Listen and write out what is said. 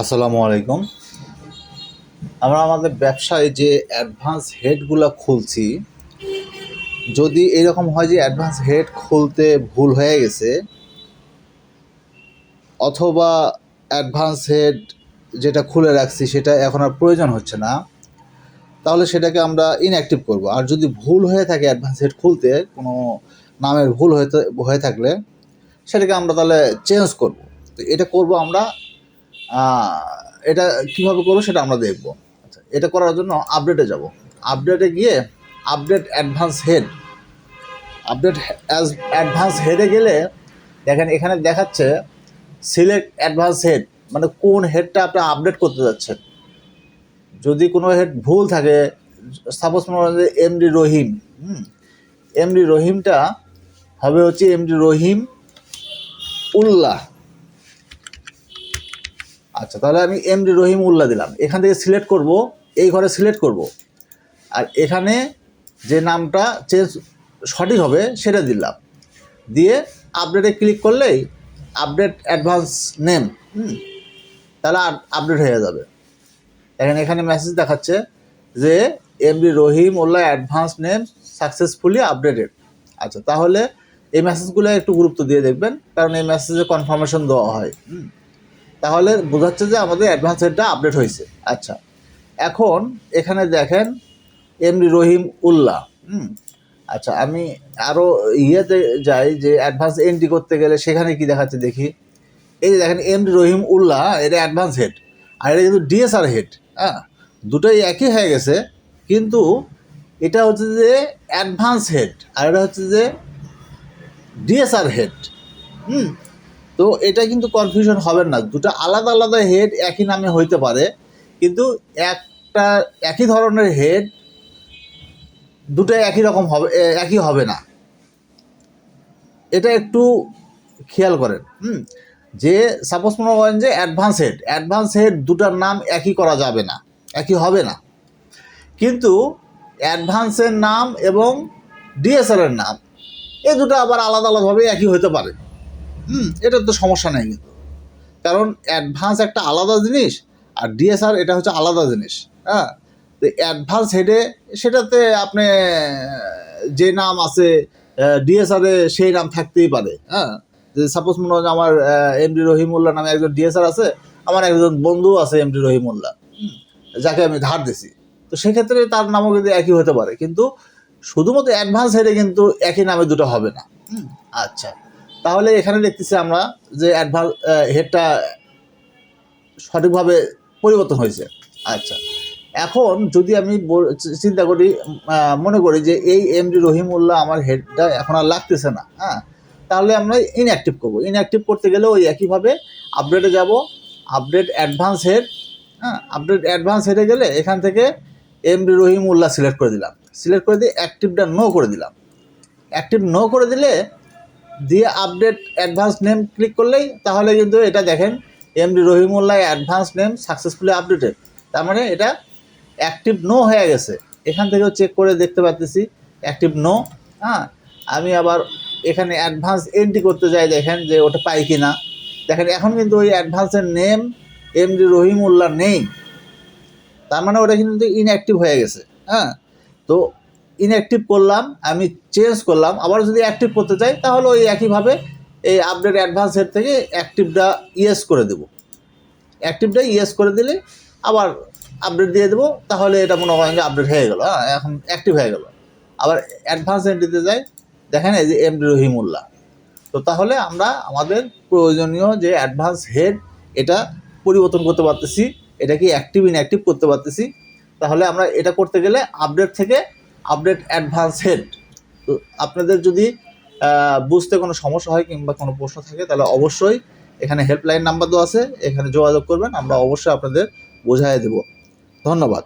আসসালামু আলাইকুম। আমরা আমাদের ব্যবসায় যে অ্যাডভান্স হেডগুলো খুলছি, যদি এরকম হয় যে অ্যাডভান্স হেড খুলতে ভুল হয়ে গেছে, অথবা অ্যাডভান্স হেড যেটা খুলে রাখছি সেটা এখন আর প্রয়োজন হচ্ছে না, তাহলে সেটাকে আমরা ইনঅ্যাক্টিভ করব। আর যদি ভুল হয়ে থাকে অ্যাডভান্স হেড খুলতে, কোনো নামের ভুল হয়ে হয়ে থাকলে, সেটাকে আমরা তাহলে চেঞ্জ করব। তো এটা করব আমরা এটা কীভাবে করব সেটা আমরা দেখব। আচ্ছা এটা করার জন্য আপডেটে যাব। আপডেটে গিয়ে update advance head update advance হেডে গেলে দেখেন এখানে দেখাচ্ছে সিলেক্ট অ্যাডভান্স হেড মানে কোন হেডটা আপনি আপডেট করতে যাচ্ছেন। যদি কোনো হেড ভুল থাকে সাপোজ মনে করেন যে এমডি রহিম, হুম এমডি রহিমটা হবে হচ্ছে এমডি রহিম উল্লাহ। আচ্ছা তাহলে আমি এমডি রহিম উল্লাহ দিলাম। এখান থেকে সিলেক্ট করব, এই ঘরে সিলেক্ট করব। আর এখানে যে নামটা চেঞ্জ সঠিক হবে, সেটা দিলাম। দিয়ে আপডেটে ক্লিক করলেই আপডেট অ্যাডভান্স নেম তাহলে আপডেট হয়ে যাবে। দেখেন এখানে মেসেজ দেখাচ্ছে যে MD Rahim Ullah advance name successfully updated আচ্ছা তাহলে এই মেসেজগুলো একটু গুরুত্ব দিয়ে দেখবেন, কারণ এই মেসেজে কনফার্মেশন দেওয়া হয় তাহলে বোঝাচ্ছে যে আমাদের অ্যাডভান্স হেডটা আপডেট হয়েছে। আচ্ছা এখন এখানে দেখেন এমডি রহিম উল্লাহ হুম আচ্ছা আমি আরও ইয়েতে যাই যে অ্যাডভান্স এন্ট্রি করতে গেলে সেখানে কি দেখাচ্ছে দেখি। এই যে দেখেন এমডি রহিম উল্লাহ এটা অ্যাডভান্স হেড আর এটা কিন্তু ডিএসআর হেড হ্যাঁ দুটোই একই হয়ে গেছে, কিন্তু এটা হচ্ছে যে অ্যাডভান্স হেড আর এটা হচ্ছে যে ডিএসআর হেড হুম তো এটা কিন্তু কনফিউশন হবে না। দুটো আলাদা আলাদা হেড একই নামে হইতে পারে। কিন্তু একটা একই ধরনের হেড দুটো একই রকম হবে একই হবে না। এটা একটু খেয়াল করেন, হুম? যে সাপোজ মনে করেন যে অ্যাডভান্স হেড অ্যাডভান্স হেড দুটার নাম একই করা যাবে না, একই হবে না। কিন্তু অ্যাডভান্সের নাম এবং ডিএসআর এর নাম এই দুটো আবার আলাদা আলাদাভাবে একই হতে পারে। হুম এটার তো সমস্যা নেই কিন্তু। কারণ অ্যাডভান্স একটা আলাদা জিনিস আর ডিএসআর এটা হচ্ছে আলাদা জিনিস হ্যাঁ? তো অ্যাডভান্স হেডে সেটাতে আপনি যে নাম আছে ডিএসআরে সেই নাম থাকতেই পারে হ্যাঁ? যে সাপোজ মনে হয় আমার এমডি রহিমুল্লাহ নামে একজন ডিএসআর আছে আমার একজন বন্ধু আছে এমডি রহিমুল্লাহ হুম, যাকে আমি ধার দিছি। তো সেক্ষেত্রে তার নামও কিন্তু একই হতে পারে কিন্তু শুধুমাত্র অ্যাডভান্স হেডে কিন্তু একই নামে দুটো হবে না আচ্ছা। তাহলে এখানে দেখতেছি আমরা যে অ্যাডভান্স হেডটা সঠিকভাবে পরিবর্তন হয়েছে। আচ্ছা। এখন যদি আমি চিন্তা করি মনে করি যে এই এমডি রহিমউল্লাহ আমার হেডটা এখন আর লাগতেছে না হ্যাঁ? তাহলে আমরা ইনঅ্যাক্টিভ করব। ইনঅ্যাক্টিভ করতে গেলে ওই একইভাবে আপডেটে যাব। আপডেট অ্যাডভান্স হেড হ্যাঁ? আপডেট অ্যাডভান্স হেডে গেলে এখান থেকে এমডি রহিমউল্লাহ সিলেক্ট করে দিলাম। সিলেক্ট করে দিয়ে অ্যাক্টিভটা নো করে দিলাম। অ্যাক্টিভ নো করে দিলে দিয়ে আপডেট অ্যাডভান্স নেম ক্লিক করলেই তাহলে কিন্তু এটা দেখেন M MD Rahimullah advance name successfully updated তার মানে এটা অ্যাক্টিভ নো হয়ে গেছে। এখান থেকেও চেক করে দেখতে পাচ্ছি অ্যাক্টিভ নো হ্যাঁ? আমি আবার এখানে অ্যাডভান্স এন্ট্রি করতে যাই দেখেন যে ওটা পাই কি না দেখেন এখন কিন্তু ওই অ্যাডভান্সের নেম এমডি রহিমুল্লাহ নেই। তার মানে ওটা কিন্তু ইনঅ্যাক্টিভ হয়ে গেছে হ্যাঁ? তো ইনঅ্যাক্টিভ করলাম, আমি চেঞ্জ করলাম, আবার যদি অ্যাক্টিভ করতে চাই, তাহলে ওই একইভাবে এই আপডেট অ্যাডভান্স হেড থেকে অ্যাক্টিভটা ইয়েস করে দেবো। অ্যাক্টিভটা ইয়েস করে দিলে আবার আপডেট দিয়ে দেবো, তাহলে এটা মনে করেন যে আপডেট হয়ে গেলো হ্যাঁ এখন অ্যাক্টিভ হয়ে গেল। আবার অ্যাডভান্স এন্ট্রিতে যাই, দেখেন এই যে এম এমডি রহিমুল্লাহ। তো তাহলে আমরা আমাদের প্রয়োজনীয় যে অ্যাডভান্স হেড এটা পরিবর্তন করতে পারতেছি এটাকে অ্যাক্টিভ ইনঅ্যাক্টিভ করতে পারতেছি, তাহলে আমরা এটা করতে গেলে আপডেট থেকে আপডেট অ্যাডভান্স হেড আপনাদের যদি বুঝতে কোনো সমস্যা হয় কিংবা কোনো প্রশ্ন থাকে, তাহলে অবশ্যই এখানে হেল্পলাইন নাম্বার দেওয়া আছে, এখানে যোগাযোগ করবেন, আমরা অবশ্যই আপনাদের বোঝাই দেব। ধন্যবাদ।